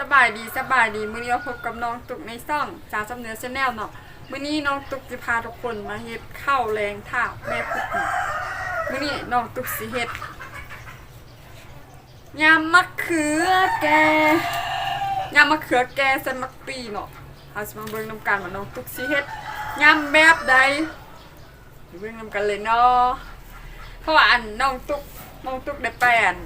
สบายดีสบายดีมื้อนี้เราพบกับน้องตุกในซ่องสาวสำเนือชาแนลเนาะมื้อนี้น้องตุกจะพาทุกคนมาเฮ็ดข้าวแรงท่าแม่พุดมื้อนี้น้องตุกสิเฮ็ดยำมะเขือแกยำมะเขือแกใส่มะปีเนาะเฮาสิมาเบิ่งนำกันว่าน้องตุกสิเฮ็ดยำแบบใดเบิ่งนำกันเลยเนาะเพราะว่าอันน้องตุกน้องตุกได้ไปอัน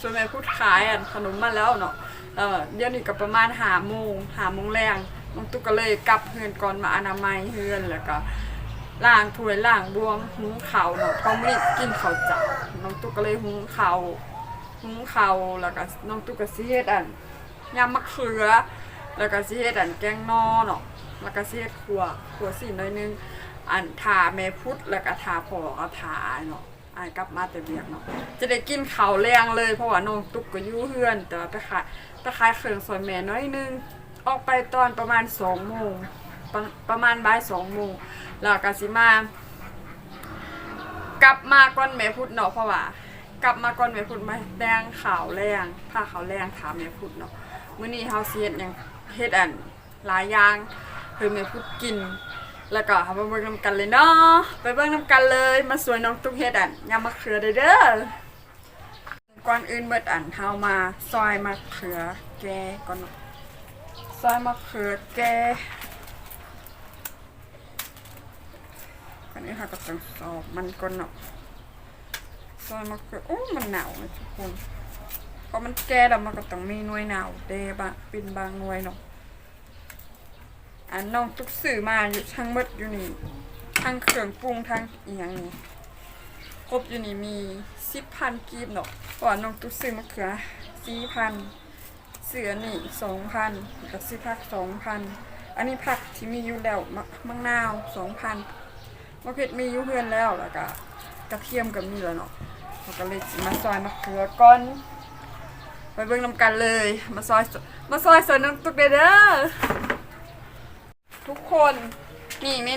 ส่วนแม่พูดขายอันขนมมาแล้วเนาะ เออเดี๋ยวนี้ก็ประมาณหาโมงหาโมงแรงน้องตุ๊กก็เลยกลับเฮือนก่อนมาอนามัยเฮือนแล้วก็ล้างถ้วยล้างบวงหุงข้าวเนาะเพราไม่ได้กินข้าวเจ้าน้องตุ๊กก็เลยหุงข้าวหุงข้าวแล้วก็น้องตุ๊กก็สิเฮ็ดอันยำมะเขือ แล้วก็สิเฮ็ดอันแกงนอเนาะแล้วก็สิเฮ็ดขัวขัวสีน้อยนึงอันทาแม่พุดแล้วก็ทาพ่อก็ทาเนาะอายกลับมาแต่เบียกเนาะจะได้กินข้าวแรงเลยเพราะว่าน้องตุ๊กก็อยู่เฮือนแต่ว่าไปขาย ตะคร้เครื่องซอยแม่น้อยนึง ออกไปตอนประมาณสองโมงประประมาณบ่ายสองโมงแล้วก็สิมา กลับมาก่อนแม่พุดเนาะเพราะว่า กลับมาก่อนแม่พุดมาแดงขาวแรงผ้าขาวแรงถามแม่พุดเนาะมื้อนี้เฮาสิเฮ็ดหยังเฮ็ดอันหลายอย่างเพื่อแม่พุดกิน แล้วก็เฮาไปเบิ่งนำกันเลยเนาะไปเบิ่งนำกันเลย มาสวยน้องตุ๊กเฮ็ดอันยำมะเขือเด้อก่อนอื่นเบิดอันเฮามาซอยมะเขือ แกก่อนเนาะซอยมะเขือแกก่อนนี้ค่ะก็ต้องสอบมันก่อนเนาะซอยมะเขือโอ้มันหนาวนะทุกคนเพราะมันแก่แล้วมันก็ต้องมีหน่วยหนาวเดบะเป็นบางหน่วยเนาะอันน้องทุกสื่อมาอยู่ทั้งมดอยู่นี่ทั้งเครื่องปรุงทั้งอีหยังนี่ครบอยู่นี่มีสิบพันกีบเนาะก่อนน้องตุ๊กซื้อมะเขือสี่พัน เสือนี่สองพันกับซื้อผักสองพันอันนี้ผักที่มีอยู่แล้วมะมะนาวสองพันมะเขือมีอยู่เพื่อนแล้วแล้วก็กระเทียมกับมีแล้วเนาะเราก็เลยมาซอยมะเขือก่อนไปเบิ่งนำกันเลย มาซอยมาซอยสวนน้องตุ๊กเด้อทุกคนนี่นี่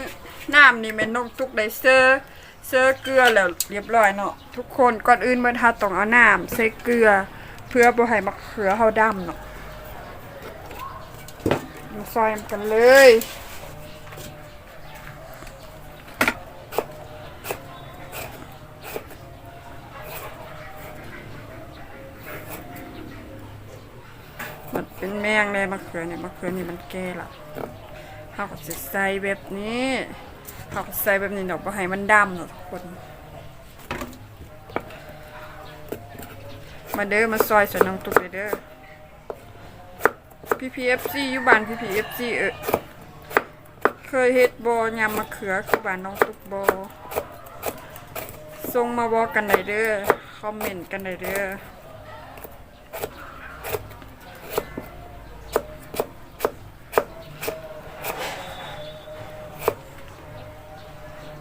น้ำนี่เป็นน้องตุ๊กได้เซอร์เสื้อเกลือแล้วเรียบร้อยเนาะทุกคนก่อนอื่นเบิ่นทาต้องเอาน้ำใส่เกลือ เพื่อบ่ให้มะเขือเฮาดำเนาะมาซอยกันเลยมันเป็นแมงเลยมะเขือเนี่ยมะเขือนี่มันแก่ละเฮาก็สิใส่แบบนี้ผักใส่แบบนี้เนาะบ่ให้มันดำเนาะทุกคน มาเด้อมาซอยสนองตุ๊กเด้อ PPFC อฟซียู่บ้าน PPFC เอฟซีเคยเฮ็ดบ่ยำมะเขือคือบ้านน้องตุ๊กบ่ส่งมาบอกกันได้เด้อคอมเมนต์กันได้เด้อ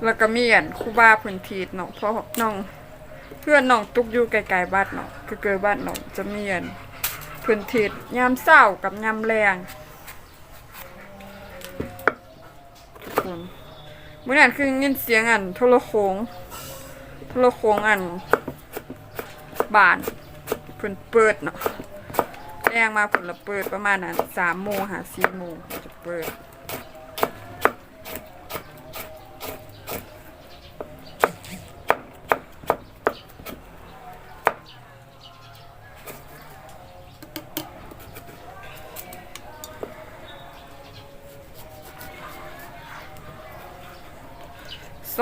แล้วก็มีอันคูบาพื้นที่เนาะเพราะน้อง เพื่อนน้องตุกอยู่ไกลๆบ้านเนาะคือเกิดบ้านน้องจะมีอันพื้นที่ยามเช้ากับยามแรงทุกคนเมื่อนั้นคือยินเสียงอันโทรโขงโทรโขงอันบานเพิ่นเปิดเนาะแรงมาเพิ่นละเปิดประมาณนั้นสามโมงหาสี่โมงจะเปิด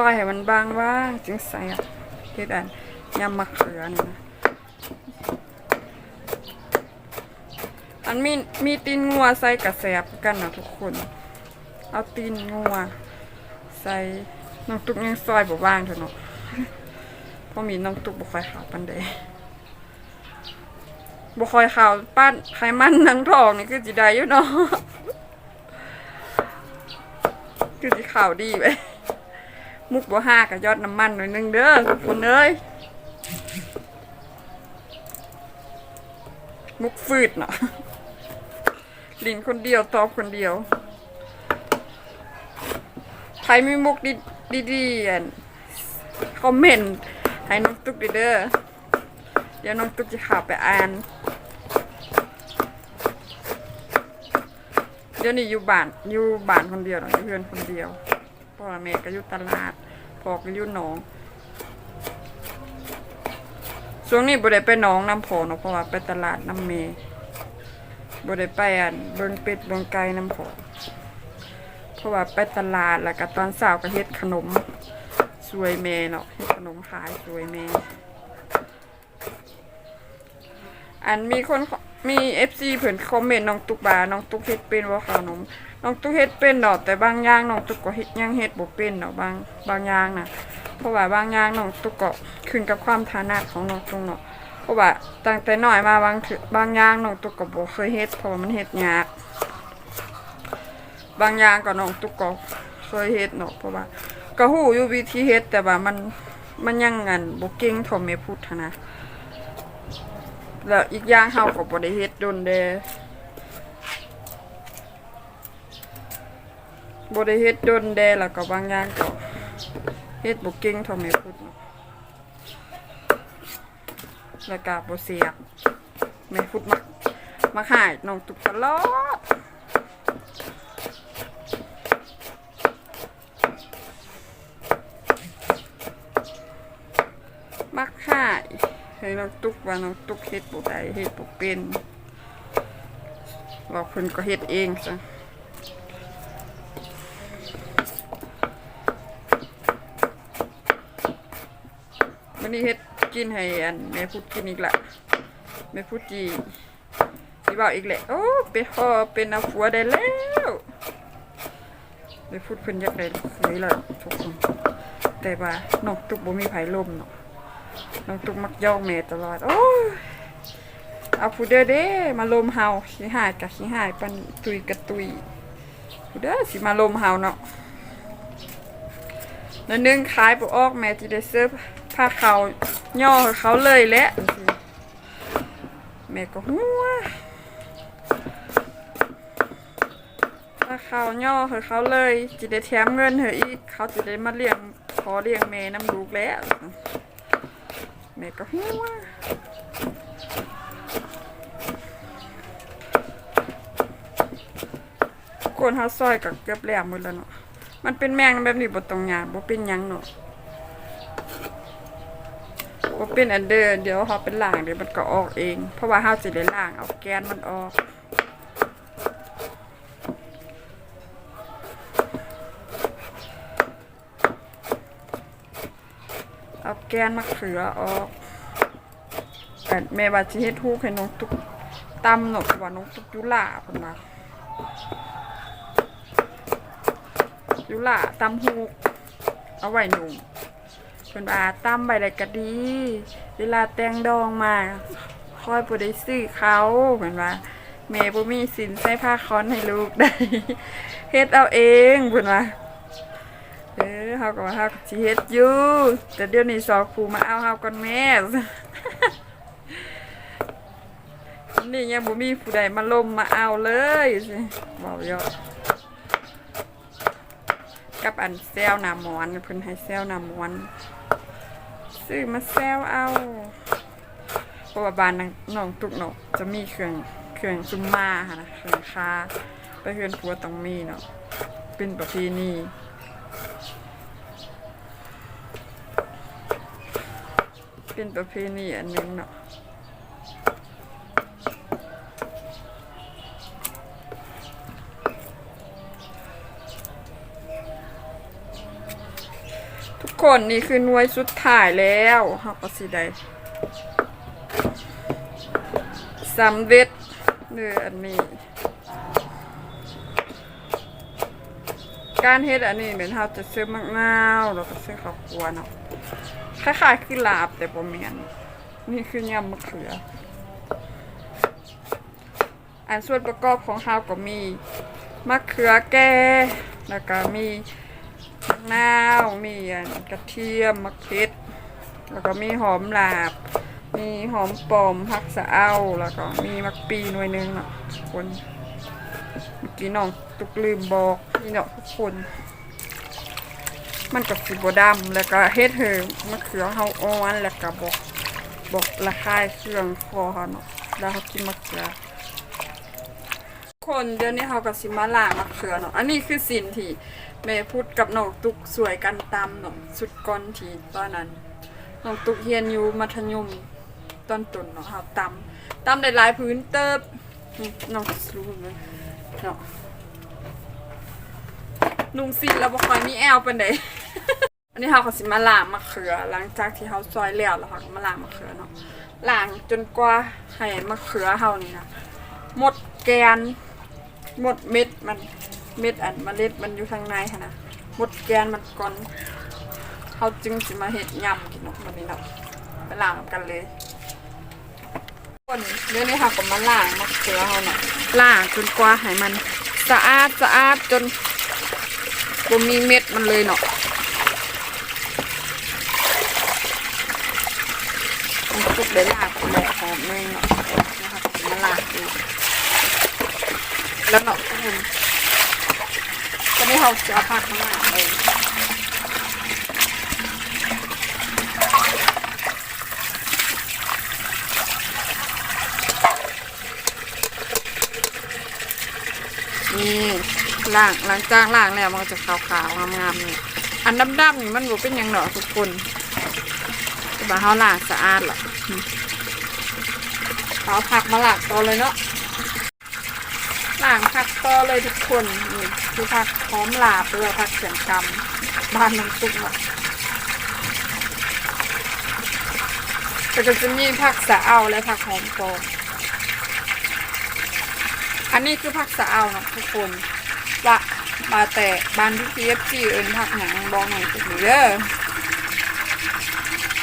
อยให้มันบางว่างจึงใส่อะเฮ็ดอันยำมะเขือนี่นะอันมีมีตีนงัวใส่กระแสบกันนะทุกคน เอาตีนงัว ใส่น้องตุกยังซอยบ่ว่างเถอะเนาะเพราะมีน้องตุกบ่ค่อยขาวปานใดบ่ค่อยขาวป้านไขมันนังทองนี่คือสิได้อยู่เนาะคือสิขาวดีไป มุกบ่ห้ากับยอดน้ำมันหน่อยนึงเด้อทุกคนเอ้ยมุกฟืดเนาะลินคนเดียวตอบคนเดียวใครมีมุกดีดีๆอันคอมเมนต์ให้น้องตุ๊กเด้อเดี๋ยวน้องตุ๊กจะขับไปอ่านเดี๋ยวนี้อยู่บ้านอยู่บ้านคนเดียวเนาะอยู่เพื่อนคนเดียว พ่อแม่ก็อยู่ตลาดพ่อก็อยู่หนองช่วงนี้บ่ได้ไปหนองน้ำพอเนาะเพราะว่าไปตลาดน้ำเมบ่ได้ไปอันเบิ่งเป็ดเบิ่งไก่น้ำพอเพราะว่าไปตลาดแล้วก็ตอนเช้าก็เฮ็ดขนมสวยแม่เนาะเฮ็ดขนมขายสวยแม่อันมีคน มี FC เพิ่นคอมเมนต์น้องตุ๊กบาน้องตุ๊กเฮ็ดเป็นบ่ขนมน้องตุ๊กเฮ็ดเป็นดอกแต่บางอย่างน้องตุ๊กก็เฮ็ดยังเฮ็ดบ่เป็นดอกบางบางอย่างน่ะ เพราะว่าบางอย่างน้องตุ๊กก็ขึ้นกับความถนัดของน้องตุ๊กเนาะเพราะว่าตั้งแต่น้อยมาบางบางอย่างน้องตุ๊กก็บ่เคยเฮ็ดเพราะว่ามันเฮ็ดยากบางอย่างก็น้องตุ๊กก็เคยเฮ็ดเนาะเพราะว่าก็ฮู้อยู่วิธีเฮ็ดแต่ว่ามันมันยังงันบ่เก่งเท่าแม่พูดหั้นนะ แล้วอีกอย่างเฮาก็บ่ได้เฮ็ดดนเด้บ่ได้เฮ็ดดนเด้แล้วก็บางอย่างก็เฮ็ดบ่เก่งเท่าแม่พุดแล้วก็บ่เสียบแม่พุดมักมักหายน้องตุกตลอดมักหาย ให้น้องตุ๊กว่าน้องตุ๊กเฮ็ดบ่ได้เฮ็ดบ่เป็นว่าเพิ่นก็เฮ็ดเองซะวันนี้เฮ็ดกินให้อันแม่พูดกินอีกละแม่พูดจีสิบอกอีกแหละโอ้เป็นพอเป็นอาผัวได้แล้วแม่พูดเพิ่นอยากได้เคยล้วทุกคนแต่ว่าน้องตุกบ่มีไผลมเนาะ น้องตุ๊กมักย่องแม่ตลอด โอ้เอาผู้เด้อเด้มาลมเฮาขี้หายกะขี้หายปันตุยกะตุยผู้เด้อสิมาลมเฮาเนาะแล้วนึ่งขายบ่ออกแม่จิได้เสิร์ฟผ้าเขาย่อเขาเลยแหละแม่ก็หัวผ้าเขาย่อให้เขาเลยจิได้แถมเงินให้อีกเขาจะได้มาเลี้ยงขอเลี้ยงแม่น้ำลูกแล้ว แม่ก็หัวคนเฮาซอยกับเกือบแล้วหมดแล้วเนาะ มันเป็นแมงแบบนี้บ่ต้องยากบ่เป็นหยังเนาะบ่เป็นอันเดอร์เดี๋ยวเฮาเป็นล่างเดี๋ยวมันก็ออกเอง เพราะว่าเฮาสิได้ล่างเอาแกนมันออก แกนมะเขือออกแต่แม่ว่าสิเฮ็ดฮูกให้น้องตุกตำเนาะเพราะว่าน้องตุกยุล่าเพิ่นว่ายุล่าตำฮูกเอาไว้หนุ่มเพิ่นว่าตำใบใดก็ดี เวลาแต่งดองมาค่อยบ่ได้ซื้อเขาเพิ่นว่าแม่บ่มีสินใส่ผ้าคอนให้ลูกได้เฮ็ดเอาเองเพิ่นว่า เฮาก็ว่าเฮาสิเฮ็ดอยู่แต่เดี๋ยวนี้สอกผูมาเอาเฮาก่อนแม่นี่ยังบ่มีผู้ใดมาลมมาเอาเลยสิเว้าเยอะกับอันแซวหน้ามอนเพิ่นให้แซวหน้ามอนซื้อมาแซวเอาเพราะว่าบ้านน้องตุกนาะจะมีเครื่องเครื่องซุมมาค่ะนะเครื่องคาไปเฮือนผัวต้องมีเนาะเป็นประเพณี เป็นประเพณีอันหนึงเนาะทุกคนนี่คือหน่วยสุดท้ายแล้วเฮาก็สิได้สำเร็จเนื้ออันนี้ การเฮ็ดอันนี้เหมือนเฮาจะซื้อมะนาวแล้วก็ซื้อข้าวคั่วเนาะ คล้ายๆคือลาบแต่บ่แม่นนี่คือยำมะเขือ อันส่วนประกอบของเฮาก็มีมะเขือแก่แล้วก็มีมะนาวมีอันกระเทียมมะเขือแล้วก็มีหอมลาบ มีหอมปอมผักสะเอ้าแล้วก็มีมักปีหน่วยนึงเนาะทุกคนเมื่อกี้น้องตุกลืมบอกนี่เนาะทุกคน มันกับสีบดำแล้วก็เฮ็ดเหิมะเขือเฮาอ่อนแล้วก็บอกบอกระคายเครื่องคอเฮาเนาะแล้วเฮากินมะเขือ คนเดี๋ยวนี้เขาก็สิมาล้างมะเขือเนาะอันนี้คือสินที่แม่พูดกับน้องตุกสวยกันตามเนาะสุดก่อนที่ตอนนั้นน้องตุกเรียนอยู่มัธยมตอนต้นเนาะครับตำตำได้หลายพื้นเติบน้องรู้เลยเนาะ นุ่งสินแล้วบ่ค่อยมีแอลปานใดอันนี้เขาก็สิมาล้างมะเขือ หลังจากที่เขาซอยแล้วแล้วเขาก็มาล้างมะเขือเนาะล้างจนกว่าให้มะเขือเฮานี่นะหมดแกน หมดเม็ดมันเม็ดอันเมล็ดมันอยู่ข้างในค่ะนะหมดแกนมันก่อนเขาจึงสิมาเห็ดยำกินเนาะวันนี้เนาะไปล้างกันเลยคนเดี๋ยวนี้ค่ะก็มาล้างมะเขือเขาเนาะล้างจนกว่าให้มันสะอาดสะอาดจน บ่มีเม็ดมันเลยเนาะมันทุกได้ลากแหลกหอมเลยเนาะนะครับมาลากดูแล้วเนาะทุกคนตอนนี้เราจะเอาผักมาหน้าเลยนี่ ล่างหลังจากล่างแล้วมันก็จะขาวๆงามๆนี่อันดำๆนี่มันบ่เป็นยังเนาะทุกคนแต่ว่าเขาล้างสะอาดหรอเอาผักมาล้างต่อเลยเนาะล้างผักต่อเลยทุกคนนี่คือผักหอมหลาบหรือว่าผักเสียงกำบ้านน้ำซุปเนาะแต่ก็จะมีผักสะเอาและผักหอมโตออันนี้คือผักสะเอาเนาะทุกคน ว่ามาแต่บ้านที่พีเอฟซีเอินผักหนังบอกหน่อยสิเด้อ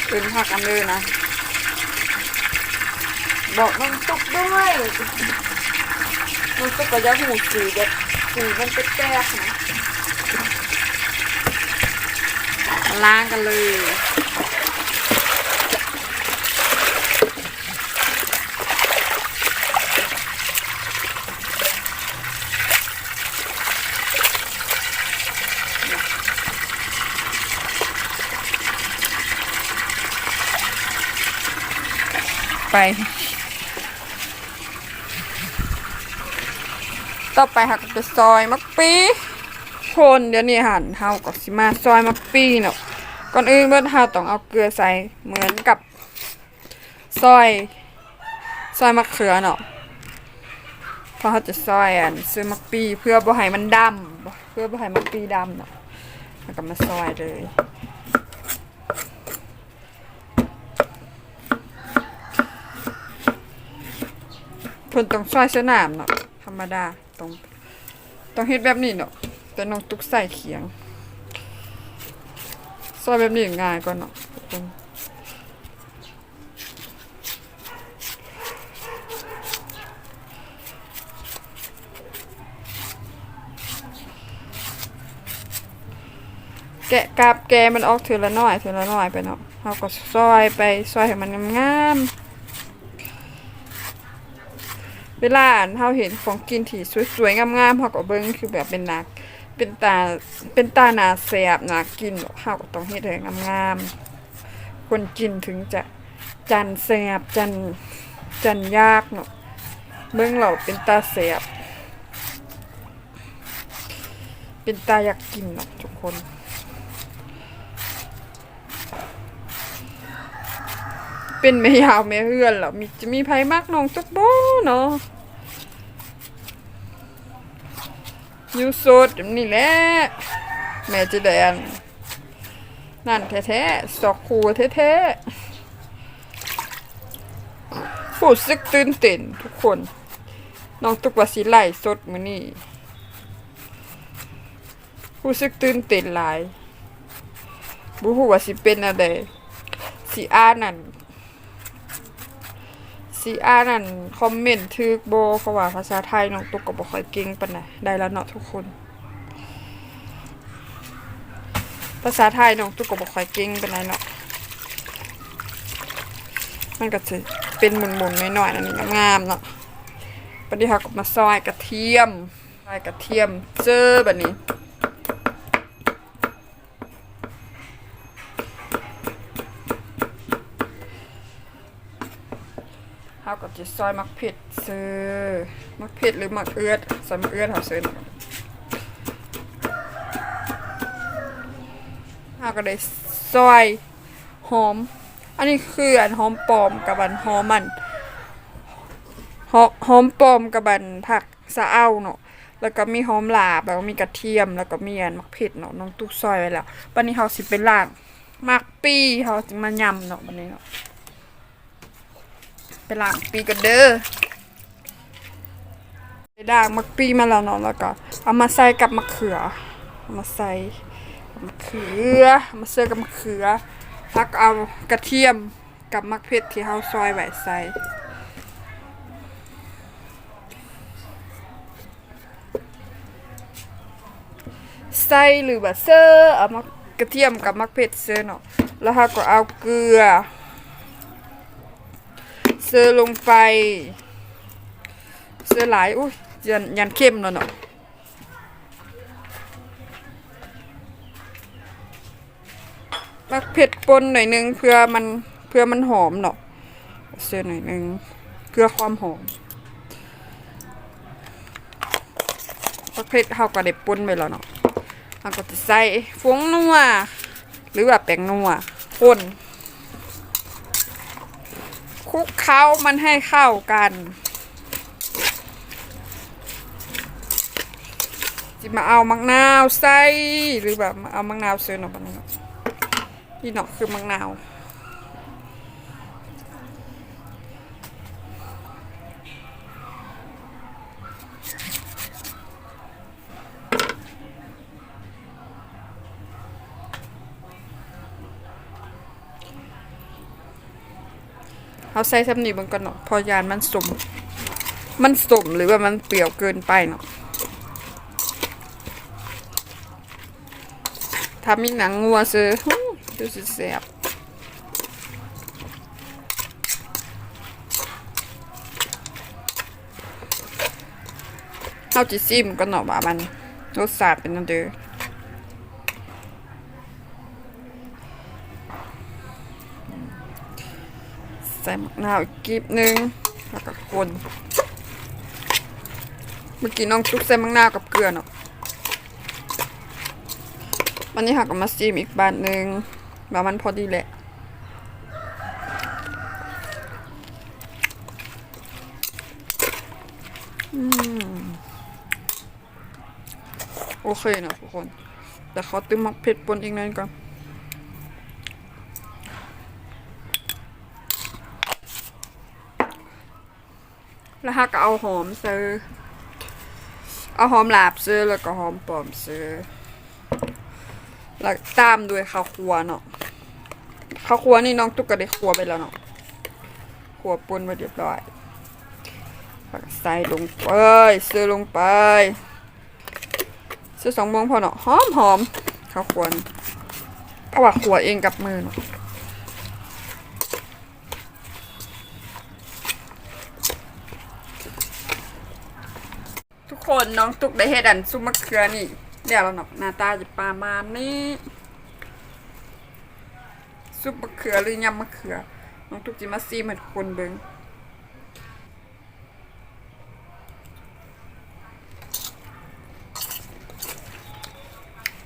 เอินผักอันเลยนะ บอกน้ำซุปด้วยมันก็กระยาหูสีแบบสีมันเป็นแก้กนะล้างกันเลย ไป ต่อไปหักจะซอยมักปีคนเดี๋ยวนี้หันเฮาก็สิมาซอยมักปีเนาะก่อนอื่นเบิ่นเฮาต้องเอาเกลือใส่เหมือนกับซอยซอยมะเขือเนาะเพราะเขาจะซอยอันซื้อมักปีเพื่อบ่ให้มันดำเพื่อบ่ให้มักปีดำเนาะแล้วก็มาซอยเลย เพิ่นต้องซอยสนามเนาะธรรมดาต้องต้องเฮ็ดแบบนี้เนาะแต่น้องตุกใส่เขียงซอยแบบนี้ง่ายกว่าเนาะแกะกาบแกมันออกเถือละน้อยเถือละน้อยไปเนาะเราก็ซอยไปซอยให้มันงามๆ เวลาอันเราเห็นของกินที่สวยๆงามๆเราก็เบิ่งคือแบบเป็นนัก เป็นตาเป็นตาหนาแสบหนากินเฮาก็ต้องเฮ็ดให้งามๆคนกินถึงจะจันแสบจันจันยากเนาะเบิ่งเราเป็นตาแสบเป็นตาอยากกินเนาะทุกคน เป็นแม่ยาวแม่เฮือนเหรอมีจะมีไผมักน้องตุกบ่เนาะยูโซดนี่แหละแม่จะแดนนั่นแท้ๆสอกคูแท้ๆผู้ซึกตื่นเต้นทุกคนน้องตุกว่าสิไล่สดมือนี้ผู้ซึกตื่นเต้นหลายบ่ฮู้ว่าสิเป็นอะไรสิอ่านั่น สิอ่านนั่นคอมเมนต์ถึกโบเพราะว่าภาษาไทยน้องตุกก็บ่ค่อยเก่งปานใดได้แล้วเนาะทุกคน ภาษาไทยน้องตุกก็บ่ค่อยเก่งปานใดเนาะมันก็จะเป็นหมุนๆหน่อยๆนั่นนี่งามๆเนาะบัดนี้เฮาก็มาซอยกระเทียมซอยกระเทียมเจอบัดนี้ เฮาเอาก็จะซอยมักเผ็ดซื้อมักเผ็ดหรือมักเอือดซอยมักเอือดเอาซื้อเอาก็ได้ซอยหอม อันนี้คืออันหอมปลอมกับอันหอมมันหอหอมปลอมกับอันผักสะเอ้าเนาะแล้วก็มีหอมลาบแล้วก็มีกระเทียมแล้วก็มีอันมักเผ็ดเนาะน้องตุ๊กซอยไว้แล้วบันนี้เขาสิไปล้างมักปีเขาจะมายำเนาะบันนี้เนาะ ไปล้างปีกันเด้อไปด่างมักปีมาแล้วเนาะแล้วก็เอามาใส่กับมะเขือเอามาใส่มะเขือมาเสิร์ฟกับมะเขือแล้วก็เอากระเทียมกับมะเผ็ดที่เฮาซอยไว้ใส่ใส่หรือแบบเซอร์เอามากระเทียมกับมะเผ็ดเซอร์เนาะแล้วเฮาก็เอาเกลือ เสื้อลงไปเสื้อหลายอุ้ยยันยันเข้มแล้วเนาะมักเผ็ดปนหน่อยนึงเพื่อมันเพื่อมันหอมเนาะเสื้อหน่อยนึงเพื่อความหอมมักเผ็ดเฮาก็ได้ปนไปแล้วเนาะเฮาก็จะใส่ฟงนัวหรือว่าแป้งนัวคน ลุกเคล้ามันให้เข้ากันจิมาเอามักนาวใส่หรือแบบเอามักนาวเสิร์นออกมาเนาะนี่เนาะคือมักนาว ใส่สำนีเบางก่อนเนาะพอยานมันสมมันสมหรือว่ามันเปรี้ยวเกินไปเนาะถ้ามีหนังงัวซื้อดูสิแซ่บเอาจิซิมก่อนเนาะว่ามันรสชาติเป็นจั่งเด้อ ใส่มะนาวอีกกีบหนึ่งแล้วก็คนเมื่อกี้น้องจุกใส่มะนาวกับเกลือเนาะวันนี้หักก็มาซีมอีกบาทหนึ่งว่ามันพอดีแหละอืมโอเคนะทุกคน แต่เขาตึมมักเผ็ดปนอีกนั่นก่อน แล้วฮักก็เอาหอมซื้อ เอาหอมหลาบซื้อแล้วก็หอมปลอมซื้อ แล้วตามด้วยข้าวคั่วเนาะ ข้าวคั่วนี่น้องตุ๊กก็ได้คั่วไปแล้วเนาะ คั่วป่นไว้เรียบร้อยแล้วก็ใส่ลงไปซื้อลงไป ซื้อสองโมงพอเนาะหอมหอมข้าวคั่วเพราะว่าคั่วเองกับมือเนาะ ทุกคนน้องตุกได้เฮ็ดอันซุปมะเขือนี่เดี๋ยวเราเนาะหน้าตาจะประมาณนี้ซุปมะเขือหรือยำมะเขือ น้องตุกจิมาซีมให้ทุกคนเบิง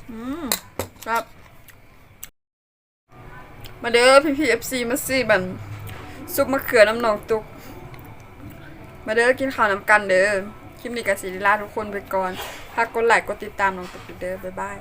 อืมครับ มาเด้อพี่พีเอฟซีมาซีบันซุปมะเขือน้ำนองตุก มาเด้อกินข้าวน้ำกันเด้อ คลิปนี้กับศิริลาทุกคนไปก่อน ถ้ากดไลค์กดติดตามน้องตุ๊กเด้อบ๊ายบาย